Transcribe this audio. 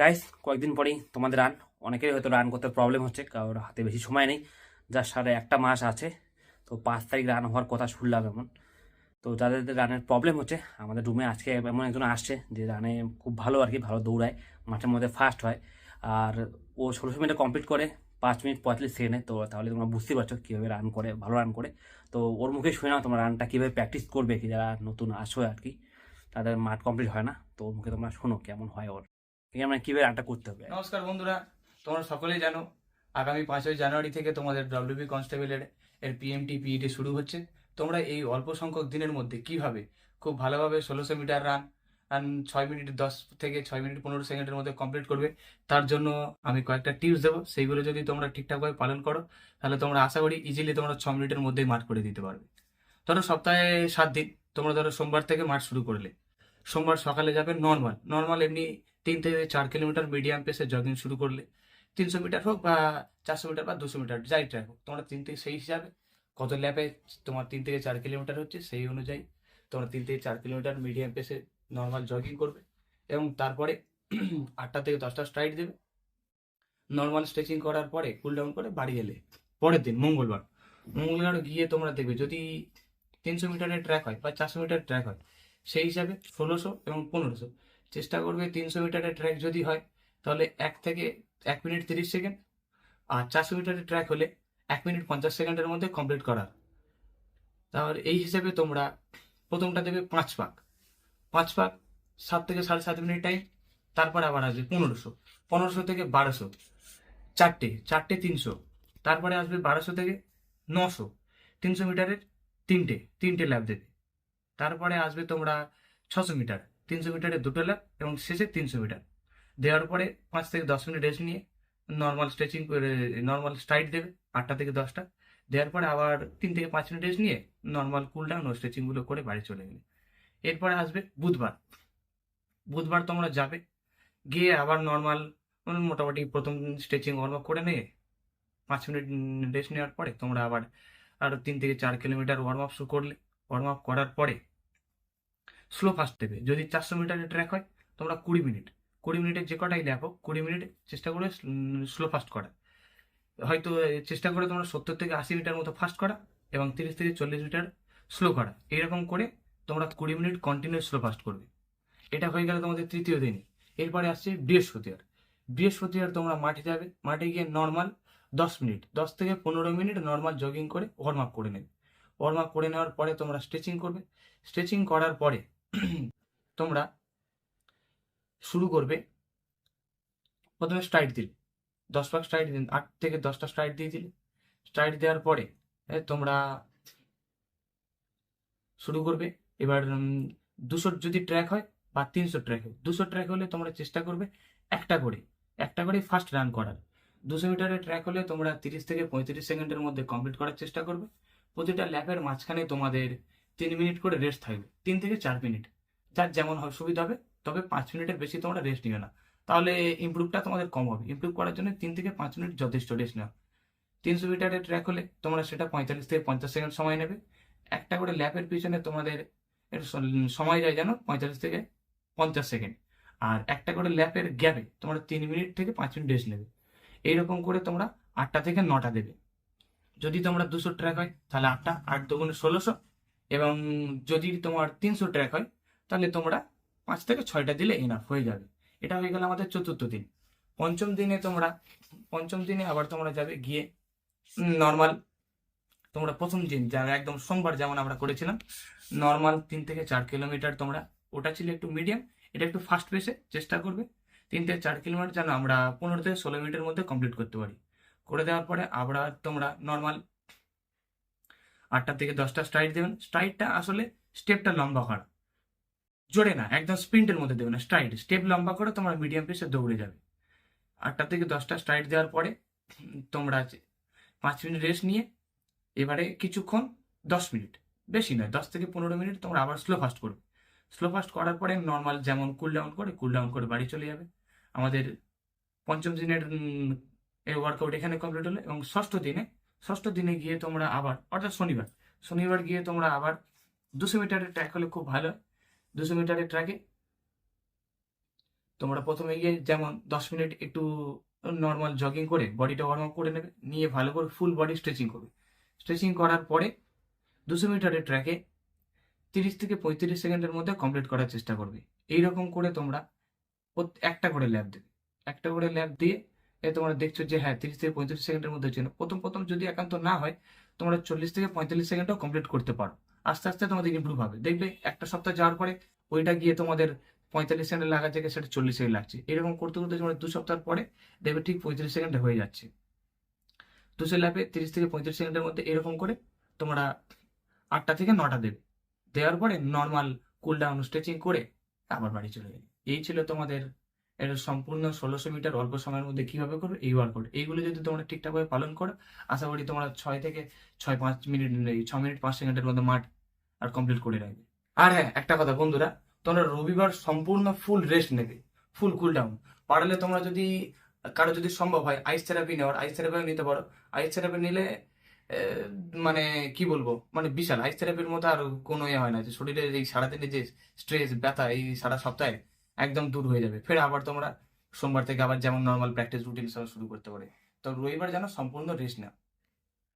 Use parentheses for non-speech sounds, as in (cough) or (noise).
Guys কয়েকদিন পরেই তোমাদের রান অনেকেরই হয়তো রান করতে প্রবলেম হচ্ছে, কারোর হাতে বেশি সময় নেই। যার সাড়ে একটা মাস আছে, তো পাঁচ তারিখ রান হওয়ার কথা শুনলাম এমন। তো যাদের রানের প্রবলেম হচ্ছে, আমাদের রুমে আজকে এমন একজন আসছে, যে রানে খুব ভালো আর কি, ভালো দৌড়ায়, মাঠের মধ্যে ফাস্ট হয়। আর ও ষোলোশো মিনিটে কমপ্লিট করে, পাঁচ মিনিট পঁয়তাল্লিশ সেকেন্ডে তো তাহলে তোমরা বুঝতে পারছ কীভাবে রান করে, ভালো রান করে। তো ওর মুখে শুনে না তোমরা রানটা কীভাবে প্র্যাকটিস করবে, কি যারা নতুন আসো আর কি, তাদের মাঠ কমপ্লিট হয় না, তো ওর মুখে তোমরা শোনো কেমন হয় ওর। মানে কীভাবে রানটা করতে হবে? নমস্কার বন্ধুরা, তোমরা সকলেই জানো, আগামী পাঁচই জানুয়ারি থেকে তোমাদের ডব্লিউবি কনস্টেবলের এর পিএমটি পিইটি শুরু হচ্ছে। তোমরা এই অল্প সংখ্যক দিনের মধ্যে কীভাবে খুব ভালোভাবে ষোলোশো মিটার রান রান ছয় মিনিট দশ থেকে ছয় মিনিট পনেরো সেকেন্ডের মধ্যে কমপ্লিট করবে, তার জন্য আমি কয়েকটা টিপস দেবো। সেইগুলো যদি তোমরা ঠিকঠাকভাবে পালন করো, তাহলে তোমরা আশা করি ইজিলি তোমরা ছ মিনিটের মধ্যেই মাঠ করে দিতে পারবে। ধরো সপ্তাহে সাত দিন, তোমরা ধরো সোমবার থেকে মাঠ শুরু করলে। সোমবার সকালে যাবে নর্মাল নর্মাল এমনি তিন থেকে চার কিলোমিটার মিডিয়াম পেসে জগিং শুরু করলে তিনশো মিটার হোক বা চারশো মিটার বা দুশো মিটার যাই ট্র্যাক হোক, তোমরা তিন থেকে সেই হিসাবে কত ল্যাপে তোমার তিন থেকে চার কিলোমিটার হচ্ছে সেই অনুযায়ী তোমরা তিন থেকে চার কিলোমিটার মিডিয়াম পেসে নর্মাল জগিং করবে এবং তারপরে (clears throat) আটটা থেকে দশটা স্ট্রাইড দেবে। নর্মাল স্ট্রেচিং করার পরে কুল ডাউন করে বাড়ি এলে। পরের দিন, মঙ্গলবার মঙ্গলবার গিয়ে তোমরা দেখবে যদি তিনশো মিটারের ট্র্যাক হয় বা চারশো মিটার ট্র্যাক হয়, সেই হিসাবে ষোলোশো এবং পনেরোশো চেষ্টা করবে তিনশো মিটারের ট্র্যাক যদি হয়, তাহলে এক থেকে এক মিনিট তিরিশ সেকেন্ড আর চারশো মিটারের ট্র্যাক হলে এক মিনিট পঞ্চাশ সেকেন্ডের মধ্যে কমপ্লিট করার। তাহলে এই হিসেবে তোমরা প্রথমটা দেবে পাঁচ পাক পাঁচ পাক সাত থেকে সাড়ে সাত মিনিট টাইম তারপর আবার আসবে পনেরোশো। পনেরোশো থেকে বারোশো। চারটে চারটে তিনশো। তারপরে আসবে বারোশো থেকে নশো। তিনশো মিটারের তিনটে তিনটে ল্যাব দেবে। তারপরে আসবে তোমরা ছশো মিটার। তিনশো মিটারে দুটো ল্যাপ এবং শেষে তিনশো মিটার। দেওয়ার পরে পাঁচ থেকে দশ মিনিট রেস্ট নিয়ে নর্মাল স্ট্রেচিং করে নর্মাল স্ট্রাইট দেবে আটটা থেকে দশটা। দেওয়ার পরে আবার তিন থেকে পাঁচ মিনিট রেস্ট নিয়ে নর্মাল কুল ডাউন ও স্ট্রেচিংগুলো করে বাড়ি চলে গেলে। এরপরে আসবে বুধবার। বুধবার তোমরা যাবে, গিয়ে আবার নর্মাল মোটামুটি প্রথম স্ট্রেচিং ওয়ার্ম করে নিয়ে পাঁচ মিনিট রেস্ট নেওয়ার পরে তোমরা আবার আরও তিন থেকে চার কিলোমিটার ওয়ার্ম আপ শুরু করলে। ওয়ার্ম আপ করার পরে স্লো ফাস্ট দেবে যদি চারশো মিটারের ট্র্যাক হয়, তোমরা কুড়ি মিনিট। কুড়ি মিনিটের যে কটাই দেখো কুড়ি মিনিট চেষ্টা করে স্লো ফাস্ট করা। হয়তো চেষ্টা করে তোমরা সত্তর থেকে আশি মিটার মতো ফাস্ট করা এবং তিরিশ থেকে চল্লিশ মিটার স্লো করা। এইরকম করে তোমরা কুড়ি মিনিট কন্টিনিউ স্লো ফাস্ট করবে। এটা হয়ে গেলে তোমাদের তৃতীয় দিনই এরপরে আসছে বৃহস্পতিবার। বৃহস্পতিবার তোমরা মাঠে যাবে। মাঠে গিয়ে নর্মাল দশ মিনিট, দশ থেকে পনেরো মিনিট নর্মাল জগিং করে ওয়ার্ম আপ করে নেবে। ওয়ার্ম আপ করে নেওয়ার পরে তোমরা স্ট্রেচিং করবে। স্ট্রেচিং করার পরে তোমরা শুরু করবে। প্রথমে স্ট্রাইট দিলে। দশ পাক স্ট্রাইট দিন আট থেকে দশটা স্ট্রাইট দিয়ে দিলে। স্ট্রাইট দেওয়ার পরে তোমরা শুরু করবে। এবার দুশো যদি ট্র্যাক হয় বা তিনশো ট্র্যাক হয়। দুশো ট্র্যাক হলে তোমরা চেষ্টা করবে একটা করে। একটা করে ফার্স্ট রান করার। দুশো মিটারের ট্র্যাক হলে তোমরা তিরিশ থেকে পঁয়ত্রিশ সেকেন্ডের মধ্যে কমপ্লিট করার চেষ্টা করবে। প্রতিটা ল্যাপের মাঝখানে তোমাদের তিন মিনিট করে রেস্ট থাকবে। তিন থেকে চার মিনিট। যার যেমন হয় সুবিধা হবে, তবে পাঁচ মিনিটের বেশি তোমরা রেস্ট নিও না। তাহলে ইমপ্রুভটা তোমাদের কম হবে। ইমপ্রুভ করার জন্য তিন থেকে পাঁচ মিনিট যথেষ্ট রেস্ট নেওয়া তিনশো মিটারের ট্র্যাক হলে তোমরা সেটা পঁয়তাল্লিশ থেকে পঞ্চাশ সেকেন্ড সময় নেবে। একটা করে ল্যাপের পিছনে তোমাদের সময় যায় যেন পঁয়তাল্লিশ থেকে পঞ্চাশ সেকেন্ড আর একটা করে ল্যাপের গ্যাপে তোমরা তিন মিনিট থেকে পাঁচ মিনিট রেস্ট নেবে। এইরকম করে তোমরা আটটা থেকে নটা দেবে। যদি তোমরা দুশো ট্র্যাক হয়, তাহলে আটটা, আট দুগুণে ষোলোশো এবং যদি তোমার তিনশো ট্র্যাক হয়, তাহলে তোমরা পাঁচ থেকে ছয়টা দিলে এনাফ হয়ে যাবে। এটা হয়ে গেল আমাদের চতুর্থ দিন। পঞ্চম দিনে তোমরা, পঞ্চম দিনে আবার তোমরা যাবে গিয়ে নর্মাল তোমরা প্রথম দিন যারা একদম সোমবার যেমন আমরা করেছিলাম নর্মাল তিন থেকে চার কিলোমিটার তোমরা, ওটা ছিল একটু মিডিয়াম এটা একটু ফাস্ট পেসে চেষ্টা করবে। তিন থেকে চার কিলোমিটার যেন আমরা পনেরো থেকে ষোলো মিনিটের মধ্যে কমপ্লিট করতে পারি। করে দেওয়ার পরে আবার তোমরা নর্মাল আটটা থেকে দশটা স্ট্রাইট দেবেন। স্ট্রাইটটা আসলে স্টেপটা লম্বা করা। জোরে না, একদম স্প্রিন্টের মধ্যে দেবে না স্ট্রাইট স্টেপ লম্বা করে তোমরা মিডিয়াম পেসে দৌড়ে যাবে। আটটা থেকে দশটা স্ট্রাইট দেওয়ার পরে তোমরা পাঁচ মিনিট রেস্ট নিয়ে এবারে কিছুক্ষণ দশ মিনিট। বেশি নয়, দশ থেকে পনেরো মিনিট তোমরা আবার স্লো ফাস্ট করবে। স্লো ফাস্ট করার পরে নর্মাল যেমন কুল ডাউন করে কুল ডাউন করে বাড়ি চলে যাবে। আমাদের পঞ্চম দিনের এই ওয়ার্কআউট এখানে কমপ্লিট হলো এবং ষষ্ঠ দিনে ষষ্ঠ দিনে গিয়ে তোমরা আবার, অর্থাৎ শনিবার শনিবার গিয়ে তোমরা আবার দুশো মিটারের ট্র্যাক হলে খুব ভালো। দুশো মিটারের ট্র্যাকে তোমরা প্রথমে গিয়ে যেমন দশ মিনিট একটু নর্মাল জগিং করে বডিটা ওয়ার্ম করে নেবে, নিয়ে ভালো করে ফুল বডি স্ট্রেচিং করবে। স্ট্রেচিং করার পরে দুশো মিটারের ট্র্যাকে তিরিশ থেকে পঁয়ত্রিশ সেকেন্ডের মধ্যে কমপ্লিট করার চেষ্টা করবে। এইরকম করে তোমরা একটা করে ল্যাব দেবে। একটা করে ল্যাব দিয়ে এ তোমরা দেখছ যে হ্যাঁ তিরিশ থেকে পঁয়ত্রিশ সেকেন্ডের মধ্যে না প্রথম প্রথম যদি একান্ত না হয়, তোমরা চল্লিশ থেকে পঁয়তাল্লিশ সেকেন্ডও কমপ্লিট করতে পারো। আস্তে আস্তে তোমাদের ইমপ্রুভ হবে। দেখবে একটা সপ্তাহ যাওয়ার পরে, ওইটা গিয়ে তোমাদের পঁয়তাল্লিশ সেকেন্ড লাগা থেকে সেটা চল্লিশ সেকেন্ড লাগছে। এরকম করতে করতে তোমার দু সপ্তাহ পরে, দেখবে ঠিক পঁয়ত্রিশ সেকেন্ডে হয়ে যাচ্ছে। দুশো ল্যাপে তিরিশ থেকে পঁয়ত্রিশ সেকেন্ডের মধ্যে এরকম করে তোমরা আটটা থেকে নটা দেবে। দেওয়ার পরে নর্মাল কুল ডাউন স্ট্রেচিং করে আবার বাড়ি চলে যাবে। এই ছিল তোমাদের এর সম্পূর্ণ ষোলোশো মিটার অল্প সময়ের মধ্যে কীভাবে করবে এই ওয়ার্কআউট এইগুলো যদি তোমরা ঠিকঠাকভাবে পালন করো, আশা করি তোমরা ছয় থেকে ছয় পাঁচ মিনিট ছ মিনিট, পাঁচ সেকেন্ডের মধ্যে মাঠ আর কমপ্লিট করে রাখবে। আর হ্যাঁ একটা কথা বন্ধুরা, তোমরা রবিবার সম্পূর্ণ ফুল রেস্ট নেবে ফুল কুল ডাউন পারলে তোমরা যদি, কারও যদি সম্ভব হয় আইস থেরাপি নেওয়ার আইস থেরাপিও নিতে পারো। আইস থেরাপি নিলে মানে কি বলব মানে বিশাল। আইস থেরাপির মতো আর কোনো ইয়ে হয় না, যে শরীরের এই সারাদিনের যে স্ট্রেস ব্যথা, এই সারা সপ্তাহে একদম দূর হয়ে যাবে। ফের আবার তোমরা সোমবার থেকে আবার যেমন নর্মাল প্র্যাকটিস রুটিন সব শুরু করতে পারে তো রবিবার যেন সম্পূর্ণ রেস্ট নাও।